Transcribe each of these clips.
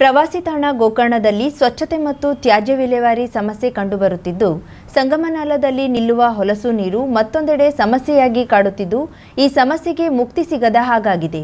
ಪ್ರವಾಸಿ ತಾಣ ಗೋಕರ್ಣದಲ್ಲಿ ಸ್ವಚ್ಛತೆ ಮತ್ತು ತ್ಯಾಜ್ಯ ವಿಲೇವಾರಿ ಸಮಸ್ಯೆ ಕಂಡುಬರುತ್ತಿದ್ದು, ಸಂಗಮನಾಲದಲ್ಲಿ ನಿಲ್ಲುವ ಹೊಲಸು ನೀರು ಮತ್ತೊಂದೆಡೆ ಸಮಸ್ಯೆಯಾಗಿ ಕಾಡುತ್ತಿದ್ದು, ಈ ಸಮಸ್ಯೆಗೆ ಮುಕ್ತಿ ಸಿಗದ ಹಾಗಾಗಿದೆ.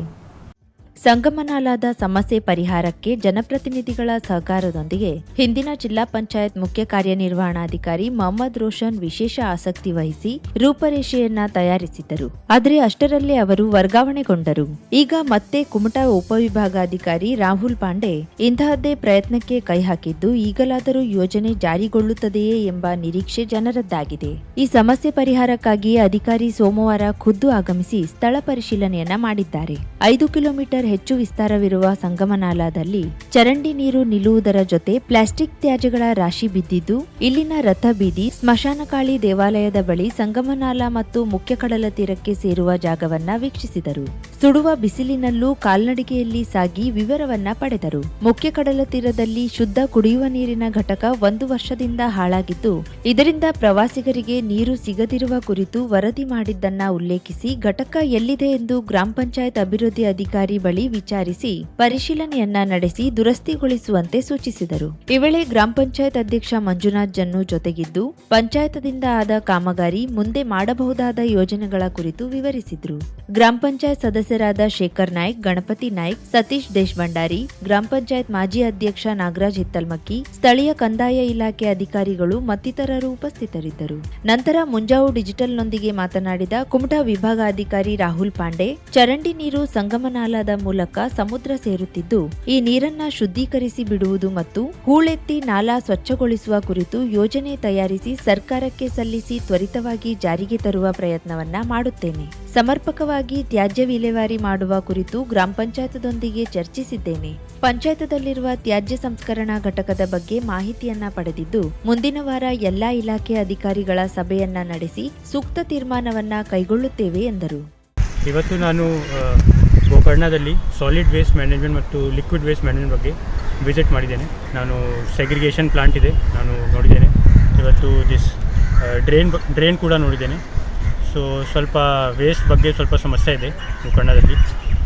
ಸಂಗಮನಾಲಾದ ಸಮಸ್ಯೆ ಪರಿಹಾರಕ್ಕೆ ಜನಪ್ರತಿನಿಧಿಗಳ ಸಹಕಾರದೊಂದಿಗೆ ಹಿಂದಿನ ಜಿಲ್ಲಾ ಪಂಚಾಯತ್ ಮುಖ್ಯ ಕಾರ್ಯನಿರ್ವಹಣಾಧಿಕಾರಿ ಮೊಹಮ್ಮದ್ ರೋಷನ್ ವಿಶೇಷ ಆಸಕ್ತಿ ವಹಿಸಿ ರೂಪರೇಷೆಯನ್ನ ತಯಾರಿಸಿದ್ದರು. ಆದರೆ ಅಷ್ಟರಲ್ಲೇ ಅವರು ವರ್ಗಾವಣೆಗೊಂಡರು. ಈಗ ಮತ್ತೆ ಕುಮಟಾ ಉಪವಿಭಾಗಾಧಿಕಾರಿ ರಾಹುಲ್ ಪಾಂಡೆ ಇಂತಹದ್ದೇ ಪ್ರಯತ್ನಕ್ಕೆ ಕೈ ಹಾಕಿದ್ದು ಈಗಲಾದರೂ ಯೋಜನೆ ಜಾರಿಗೊಳ್ಳುತ್ತದೆಯೇ ಎಂಬ ನಿರೀಕ್ಷೆ ಜನರದ್ದಾಗಿದೆ. ಈ ಸಮಸ್ಯೆ ಪರಿಹಾರಕ್ಕಾಗಿ ಅಧಿಕಾರಿ ಸೋಮವಾರ ಖುದ್ದು ಆಗಮಿಸಿ ಸ್ಥಳ ಪರಿಶೀಲನೆಯನ್ನ ಮಾಡಿದ್ದಾರೆ. ಐದು ಕಿಲೋಮೀಟರ್ ಹೆಚ್ಚು ವಿಸ್ತಾರವಿರುವ ಸಂಗಮನಾಲಾದಲ್ಲಿ ಚರಂಡಿ ನೀರು ನಿಲ್ಲುವುದರ ಜೊತೆ ಪ್ಲಾಸ್ಟಿಕ್ ತ್ಯಾಜ್ಯಗಳ ರಾಶಿ ಬಿದ್ದಿದ್ದು, ಇಲ್ಲಿನ ರಥ ಬೀದಿ, ಸ್ಮಶಾನಕಾಳಿ ದೇವಾಲಯದ ಬಳಿ ಸಂಗಮನಾಲ ಮತ್ತು ಮುಖ್ಯ ಕಡಲ ತೀರಕ್ಕೆ ಸೇರುವ ಜಾಗವನ್ನ ವೀಕ್ಷಿಸಿದರು. ಸುಡುವ ಬಿಸಿಲಿನಲ್ಲೂ ಕಾಲ್ನಡಿಗೆಯಲ್ಲಿ ಸಾಗಿ ವಿವರವನ್ನ ಪಡೆದರು. ಮುಖ್ಯ ಕಡಲ ತೀರದಲ್ಲಿ ಶುದ್ಧ ಕುಡಿಯುವ ನೀರಿನ ಘಟಕ ಒಂದು ವರ್ಷದಿಂದ ಹಾಳಾಗಿದ್ದು, ಇದರಿಂದ ಪ್ರವಾಸಿಗರಿಗೆ ನೀರು ಸಿಗದಿರುವ ಕುರಿತು ವರದಿ ಮಾಡಿದ್ದನ್ನ ಉಲ್ಲೇಖಿಸಿ ಘಟಕ ಎಲ್ಲಿದೆ ಎಂದು ಗ್ರಾಮ ಪಂಚಾಯತ್ ಅಭಿವೃದ್ಧಿ ಅಧಿಕಾರಿ ಬಳಿ ವಿಚಾರಿಸಿ ಪರಿಶೀಲನೆಯನ್ನ ನಡೆಸಿ ದುರಸ್ತಿಗೊಳಿಸುವಂತೆ ಸೂಚಿಸಿದರು. ಈ ವೇಳೆ ಗ್ರಾಮ ಪಂಚಾಯತ್ ಅಧ್ಯಕ್ಷ ಮಂಜುನಾಥ್ ಜನ್ನು ಜೊತೆಗಿದ್ದು, ಪಂಚಾಯತದಿಂದ ಆದ ಕಾಮಗಾರಿ ಮುಂದೆ ಮಾಡಬಹುದಾದ ಯೋಜನೆಗಳ ಕುರಿತು ವಿವರಿಸಿದ್ರು. ಗ್ರಾಮ ಪಂಚಾಯತ್ ಸದಸ್ಯರಾದ ಶೇಖರ್ ನಾಯ್ಕ್, ಗಣಪತಿ ನಾಯ್ಕ್, ಸತೀಶ್ ದೇಶಭಂಡಾರಿ, ಗ್ರಾಮ ಪಂಚಾಯತ್ ಮಾಜಿ ಅಧ್ಯಕ್ಷ ನಾಗರಾಜ್ ಹಿತ್ತಲ್ಮಕ್ಕಿ, ಸ್ಥಳೀಯ ಕಂದಾಯ ಇಲಾಖೆ ಅಧಿಕಾರಿಗಳು ಮತ್ತಿತರರು ಉಪಸ್ಥಿತರಿದ್ದರು. ನಂತರ ಮುಂಜಾವು ಡಿಜಿಟಲ್ನೊಂದಿಗೆ ಮಾತನಾಡಿದ ಕುಮಟಾ ವಿಭಾಗಾಧಿಕಾರಿ ರಾಹುಲ್ ಪಾಂಡೆ, ಚರಂಡಿ ನೀರು ಸಂಗಮನಾಲದ ಮೂಲಕ ಸಮುದ್ರ ಸೇರುತ್ತಿದ್ದು, ಈ ನೀರನ್ನ ಶುದ್ಧೀಕರಿಸಿ ಬಿಡುವುದು ಮತ್ತು ಹೂಳೆತ್ತಿ ನಾಲಾ ಸ್ವಚ್ಛಗೊಳಿಸುವ ಕುರಿತು ಯೋಜನೆ ತಯಾರಿಸಿ ಸರ್ಕಾರಕ್ಕೆ ಸಲ್ಲಿಸಿ ತ್ವರಿತವಾಗಿ ಜಾರಿಗೆ ತರುವ ಪ್ರಯತ್ನವನ್ನ ಮಾಡುತ್ತೇನೆ. ಸಮರ್ಪಕವಾಗಿ ತ್ಯಾಜ್ಯ ವಿಲೇವಾರಿ ಮಾಡುವ ಕುರಿತು ಗ್ರಾಮ ಪಂಚಾಯತದೊಂದಿಗೆ ಚರ್ಚಿಸಿದ್ದೇನೆ. ಪಂಚಾಯತದಲ್ಲಿರುವ ತ್ಯಾಜ್ಯ ಸಂಸ್ಕರಣಾ ಘಟಕದ ಬಗ್ಗೆ ಮಾಹಿತಿಯನ್ನ ಪಡೆದಿದ್ದು, ಮುಂದಿನ ವಾರ ಎಲ್ಲಾ ಇಲಾಖೆ ಅಧಿಕಾರಿಗಳ ಸಭೆಯನ್ನ ನಡೆಸಿ ಸೂಕ್ತ ತೀರ್ಮಾನವನ್ನ ಕೈಗೊಳ್ಳುತ್ತೇವೆ ಎಂದರು. ಇವತ್ತು ನಾನು ಗೋಕರ್ಣದಲ್ಲಿ ಸಾಲಿಡ್ ವೇಸ್ಟ್ ಮ್ಯಾನೇಜ್ಮೆಂಟ್ ಮತ್ತು ಲಿಕ್ವಿಡ್ ವೇಸ್ಟ್ ಮ್ಯಾನೇಜ್ಮೆಂಟ್ ಬಗ್ಗೆ ವಿಸಿಟ್ ಮಾಡಿದ್ದೇನೆ. ನಾನು ಸೆಗ್ರಿಗೇಷನ್ ಪ್ಲಾಂಟ್ ಇದೆ, ನಾನು ನೋಡಿದ್ದೇನೆ. ಇವತ್ತು ದಿಸ್ ಡ್ರೈನ್ ಡ್ರೈನ್ ಕೂಡ ನೋಡಿದ್ದೇನೆ. ಸೊ ಸ್ವಲ್ಪ ವೇಸ್ಟ್ ಬಗ್ಗೆ ಸ್ವಲ್ಪ ಸಮಸ್ಯೆ ಇದೆ ಗೋಕರ್ಣದಲ್ಲಿ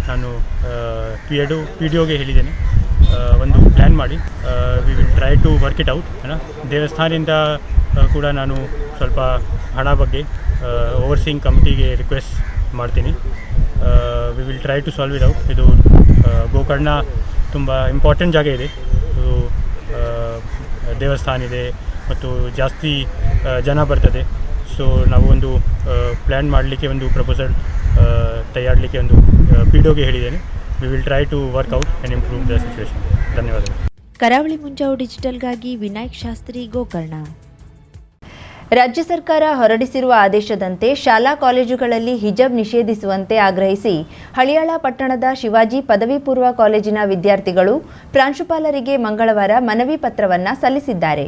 ನಾನು ಪಿ ಎಡು ಪಿ ಡಿ ಒಗೆ ಹೇಳಿದ್ದೇನೆ ಒಂದು ಪ್ಲ್ಯಾನ್ ಮಾಡಿ. We will try to work it out ಹಾಂ ದೇವಸ್ಥಾನದಿಂದ ಕೂಡ ನಾನು ಸ್ವಲ್ಪ ಹಣ ಬಗ್ಗೆ ಓವರ್ಸೀಯಿಂಗ್ ಕಮಿಟಿಗೆ ರಿಕ್ವೆಸ್ಟ್ ಮಾಡ್ತೀನಿ. We will try to solve it out ಇದು ಗೋಕರ್ಣ ತುಂಬ ಇಂಪಾರ್ಟೆಂಟ್ ಜಾಗ ಇದೆ. ಇದು ದೇವಸ್ಥಾನ ಇದೆ ಮತ್ತು ಜಾಸ್ತಿ ಜನ ಬರ್ತದೆ. ಸೊ ನಾವು ಒಂದು ಪ್ಲ್ಯಾನ್ ಮಾಡಲಿಕ್ಕೆ ಒಂದು ಪ್ರಪೋಸಲ್ ತಯಾರಲಿಕ್ಕೆ ಒಂದು ಪಿ ಡಿ ಹೇಳಿದ್ದೇನೆ. We will try to work out and improve the situation ಧನ್ಯವಾದಗಳು. ಕರಾವಳಿ ಮುಂಜಾವು ಡಿಜಿಟಲ್ಗಾಗಿ ವಿನಾಯಕ್ ಶಾಸ್ತ್ರಿ ಗೋಕರ್ಣ. ರಾಜ್ಯ ಸರ್ಕಾರ ಹೊರಡಿಸಿರುವ ಆದೇಶದಂತೆ ಶಾಲಾ ಕಾಲೇಜುಗಳಲ್ಲಿ ಹಿಜಬ್ ನಿಷೇಧಿಸುವಂತೆ ಆಗ್ರಹಿಸಿ ಹಳಿಯಾಳ ಪಟ್ಟಣದ ಶಿವಾಜಿ ಪದವಿ ಪೂರ್ವ ಕಾಲೇಜಿನ ವಿದ್ಯಾರ್ಥಿಗಳು ಪ್ರಾಂಶುಪಾಲರಿಗೆ ಮಂಗಳವಾರ ಮನವಿ ಪತ್ರವನ್ನ ಸಲ್ಲಿಸಿದ್ದಾರೆ.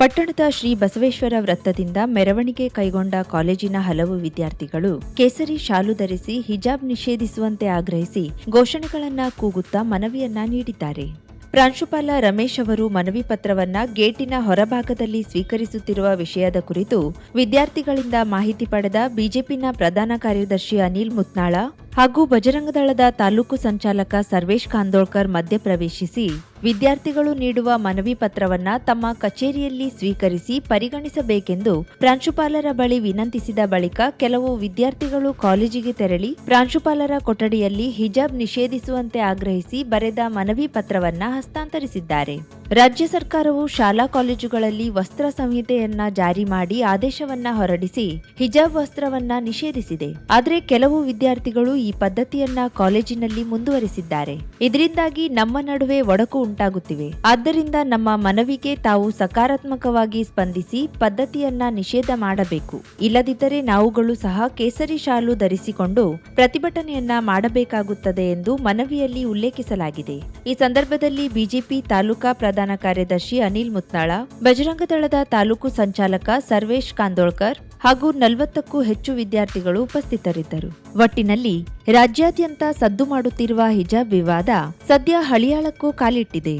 ಪಟ್ಟಣದ ಶ್ರೀ ಬಸವೇಶ್ವರ ವೃತ್ತದಿಂದ ಮೆರವಣಿಗೆ ಕೈಗೊಂಡ ಕಾಲೇಜಿನ ಹಲವು ವಿದ್ಯಾರ್ಥಿಗಳು ಕೇಸರಿ ಶಾಲು ಧರಿಸಿ ಹಿಜಾಬ್ ನಿಷೇಧಿಸುವಂತೆ ಆಗ್ರಹಿಸಿ ಘೋಷಣೆಗಳನ್ನ ಕೂಗುತ್ತಾ ಮನವಿಯನ್ನ ನೀಡಿದ್ದಾರೆ. ಪ್ರಾಂಶುಪಾಲ ರಮೇಶ್ ಅವರು ಮನವಿ ಪತ್ರವನ್ನ ಗೇಟಿನ ಹೊರಭಾಗದಲ್ಲಿ ಸ್ವೀಕರಿಸುತ್ತಿರುವ ವಿಷಯದ ಕುರಿತು ವಿದ್ಯಾರ್ಥಿಗಳಿಂದ ಮಾಹಿತಿ ಪಡೆದ ಬಿಜೆಪಿನ ಪ್ರಧಾನ ಕಾರ್ಯದರ್ಶಿ ಅನಿಲ್ ಮುತ್ನಾಳ ಹಾಗೂ ಬಜರಂಗದಳದ ತಾಲೂಕು ಸಂಚಾಲಕ ಸರ್ವೇಶ್ ಖಾಂದೋಳ್ಕರ್ ಮಧ್ಯಪ್ರವೇಶಿಸಿ ವಿದ್ಯಾರ್ಥಿಗಳು ನೀಡುವ ಮನವಿ ಪತ್ರವನ್ನ ತಮ್ಮ ಕಚೇರಿಯಲ್ಲಿ ಸ್ವೀಕರಿಸಿ ಪರಿಗಣಿಸಬೇಕೆಂದು ಪ್ರಾಂಶುಪಾಲರ ಬಳಿ ವಿನಂತಿಸಿದ ಬಳಿಕ ಕೆಲವು ವಿದ್ಯಾರ್ಥಿಗಳು ಕಾಲೇಜಿಗೆ ತೆರಳಿ ಪ್ರಾಂಶುಪಾಲರ ಕೊಠಡಿಯಲ್ಲಿ ಹಿಜಾಬ್ ನಿಷೇಧಿಸುವಂತೆ ಆಗ್ರಹಿಸಿ ಬರೆದ ಮನವಿ ಪತ್ರವನ್ನ ಹಸ್ತಾಂತರಿಸಿದ್ದಾರೆ. ರಾಜ್ಯ ಸರ್ಕಾರವು ಶಾಲಾ ಕಾಲೇಜುಗಳಲ್ಲಿ ವಸ್ತ್ರ ಸಂಹಿತೆಯನ್ನ ಜಾರಿ ಮಾಡಿ ಆದೇಶವನ್ನ ಹೊರಡಿಸಿ ಹಿಜಾಬ್ ವಸ್ತ್ರವನ್ನ ನಿಷೇಧಿಸಿದೆ. ಆದರೆ ಕೆಲವು ವಿದ್ಯಾರ್ಥಿಗಳು ಈ ಪದ್ಧತಿಯನ್ನ ಕಾಲೇಜಿನಲ್ಲಿ ಮುಂದುವರಿಸಿದ್ದಾರೆ. ಇದರಿಂದಾಗಿ ನಮ್ಮ ನಡುವೆ ಒಡಕು ಉಂಟಾಗುತ್ತಿವೆ. ಆದ್ದರಿಂದ ನಮ್ಮ ಮನವಿಗೆ ತಾವು ಸಕಾರಾತ್ಮಕವಾಗಿ ಸ್ಪಂದಿಸಿ ಪದ್ಧತಿಯನ್ನ ನಿಷೇಧ ಮಾಡಬೇಕು. ಇಲ್ಲದಿದ್ದರೆ ನಾವುಗಳು ಸಹ ಕೇಸರಿ ಶಾಲು ಧರಿಸಿಕೊಂಡು ಪ್ರತಿಭಟನೆಯನ್ನ ಮಾಡಬೇಕಾಗುತ್ತದೆ ಎಂದು ಮನವಿಯಲ್ಲಿ ಉಲ್ಲೇಖಿಸಲಾಗಿದೆ. ಈ ಸಂದರ್ಭದಲ್ಲಿ ಬಿಜೆಪಿ ತಾಲೂಕಾ ಪ್ರಧಾನ ಕಾರ್ಯದರ್ಶಿ ಅನಿಲ್ ಮುತ್ನಾಳ, ಬಜರಂಗದಳದ ತಾಲೂಕು ಸಂಚಾಲಕ ಸರ್ವೇಶ್ ಕಾಂದೋಳ್ಕರ್ ಹಾಗೂ ನಲವತ್ತಕ್ಕೂ ಹೆಚ್ಚು ವಿದ್ಯಾರ್ಥಿಗಳು ಉಪಸ್ಥಿತರಿದ್ದರು. ಒಟ್ಟಿನಲ್ಲಿ ರಾಜ್ಯಾದ್ಯಂತ ಸದ್ದು ಮಾಡುತ್ತಿರುವ ಹಿಜಾಬ್ ವಿವಾದ ಸದ್ಯ ಹಳಿಯಾಳಕ್ಕೂ ಕಾಲಿಟ್ಟಿದೆ.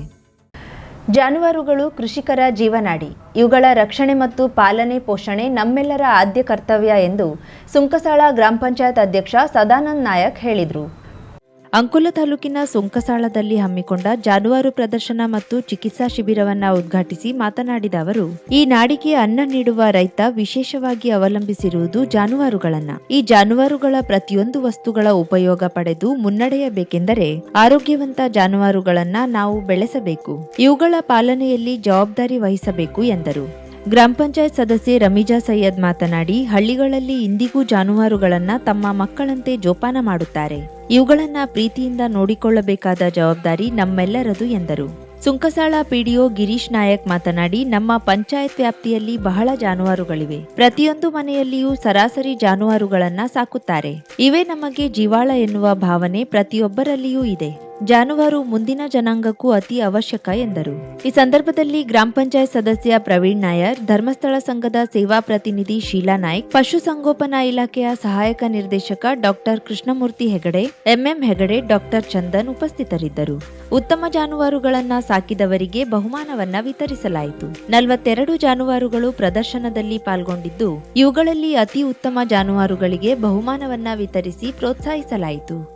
ಜಾನುವಾರುಗಳು, ಕೃಷಿಕರ ಜೀವನಾಡಿ, ಇವುಗಳ ರಕ್ಷಣೆ ಮತ್ತು ಪಾಲನೆ ಪೋಷಣೆ ನಮ್ಮೆಲ್ಲರ ಆದ್ಯ ಕರ್ತವ್ಯ ಎಂದು ಸುಂಕಸಾಳ ಗ್ರಾಮ ಪಂಚಾಯತ್ ಅಧ್ಯಕ್ಷ ಸದಾನಂದ್ ನಾಯಕ್ ಹೇಳಿದರು. ಅಂಕೋಲ ತಾಲೂಕಿನ ಸೊಂಕಸಾಳದಲ್ಲಿ ಹಮ್ಮಿಕೊಂಡ ಜಾನುವಾರು ಪ್ರದರ್ಶನ ಮತ್ತು ಚಿಕಿತ್ಸಾ ಶಿಬಿರವನ್ನ ಉದ್ಘಾಟಿಸಿ ಮಾತನಾಡಿದ ಅವರು, ಈ ನಾಡಿಗೆ ಅನ್ನ ನೀಡುವ ರೈತ ವಿಶೇಷವಾಗಿ ಅವಲಂಬಿಸಿರುವುದು ಜಾನುವಾರುಗಳನ್ನ. ಈ ಜಾನುವಾರುಗಳ ಪ್ರತಿಯೊಂದು ವಸ್ತುಗಳ ಉಪಯೋಗ ಪಡೆದು ಮುನ್ನಡೆಯಬೇಕೆಂದರೆ ಆರೋಗ್ಯವಂತ ಜಾನುವಾರುಗಳನ್ನ ನಾವು ಬೆಳೆಸಬೇಕು. ಇವುಗಳ ಪಾಲನೆಯಲ್ಲಿ ಜವಾಬ್ದಾರಿ ವಹಿಸಬೇಕು ಎಂದರು. ಗ್ರಾಮ ಪಂಚಾಯತ್ ಸದಸ್ಯೆ ರಮೀಜಾ ಸೈಯದ್ ಮಾತನಾಡಿ, ಹಳ್ಳಿಗಳಲ್ಲಿ ಇಂದಿಗೂ ಜಾನುವಾರುಗಳನ್ನ ತಮ್ಮ ಮಕ್ಕಳಂತೆ ಜೋಪಾನ ಮಾಡುತ್ತಾರೆ. ಇವುಗಳನ್ನ ಪ್ರೀತಿಯಿಂದ ನೋಡಿಕೊಳ್ಳಬೇಕಾದ ಜವಾಬ್ದಾರಿ ನಮ್ಮೆಲ್ಲರದು ಎಂದರು. ಸುಂಕಸಾಳ ಪಿಡಿಒ ಗಿರೀಶ್ ನಾಯಕ್ ಮಾತನಾಡಿ, ನಮ್ಮ ಪಂಚಾಯತ್ ವ್ಯಾಪ್ತಿಯಲ್ಲಿ ಬಹಳ ಜಾನುವಾರುಗಳಿವೆ. ಪ್ರತಿಯೊಂದು ಮನೆಯಲ್ಲಿಯೂ ಸರಾಸರಿ ಜಾನುವಾರುಗಳನ್ನ ಸಾಕುತ್ತಾರೆ. ಇವೇ ನಮಗೆ ಜೀವಾಳ ಎನ್ನುವ ಭಾವನೆ ಪ್ರತಿಯೊಬ್ಬರಲ್ಲಿಯೂ ಇದೆ. ಜಾನುವಾರು ಮುಂದಿನ ಜನಾಂಗಕ್ಕೂ ಅತಿ ಅವಶ್ಯಕ ಎಂದರು. ಈ ಸಂದರ್ಭದಲ್ಲಿ ಗ್ರಾಮ ಪಂಚಾಯತ್ ಸದಸ್ಯ ಪ್ರವೀಣ್ ನಾಯರ್, ಧರ್ಮಸ್ಥಳ ಸಂಘದ ಸೇವಾ ಪ್ರತಿನಿಧಿ ಶೀಲಾ ನಾಯ್ಕ್ ಪಶುಸಂಗೋಪನಾ ಇಲಾಖೆಯ ಸಹಾಯಕ ನಿರ್ದೇಶಕ doctor Krishnamurthy Hegde, MM Hegde doctor Chandan ಉಪಸ್ಥಿತರಿದ್ದರು. ಉತ್ತಮ ಜಾನುವಾರುಗಳನ್ನ ಸಾಕಿದವರಿಗೆ ಬಹುಮಾನವನ್ನ ವಿತರಿಸಲಾಯಿತು. ನಲವತ್ತೆರಡು ಜಾನುವಾರುಗಳು ಪ್ರದರ್ಶನದಲ್ಲಿ ಪಾಲ್ಗೊಂಡಿದ್ದು, ಇವುಗಳಲ್ಲಿ ಅತಿ ಉತ್ತಮ ಜಾನುವಾರುಗಳಿಗೆ ಬಹುಮಾನವನ್ನ ವಿತರಿಸಿ ಪ್ರೋತ್ಸಾಹಿಸಲಾಯಿತು.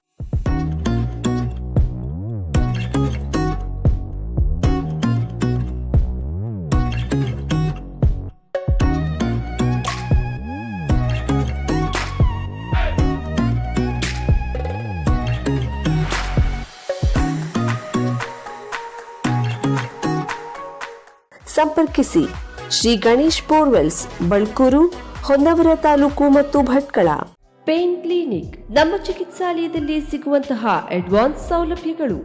ಸಂಪರ್ಕಿಸಿ. ಶ್ರೀ ಗಣೇಶ್ ಬೋರ್ವೆಲ್ಸ್ ಬಳ್ಕೂರು ಹೊನ್ನವರ ತಾಲೂಕು ಮತ್ತು ಭಟ್ಕಳ. ಪೇನ್ ಕ್ಲಿನಿಕ್ ನಮ್ಮ ಚಿಕಿತ್ಸಾಲಯದಲ್ಲಿ ಸಿಗುವಂತಹ ಅಡ್ವಾನ್ಸ್ ಸೌಲಭ್ಯಗಳು.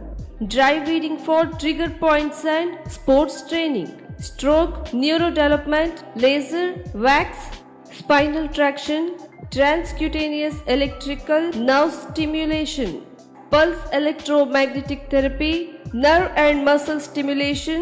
Dry needling for trigger points and sports training. Stroke neuro development laser wax spinal traction transcutaneous electrical nerve stimulation. Pulse electromagnetic therapy nerve and muscle stimulation,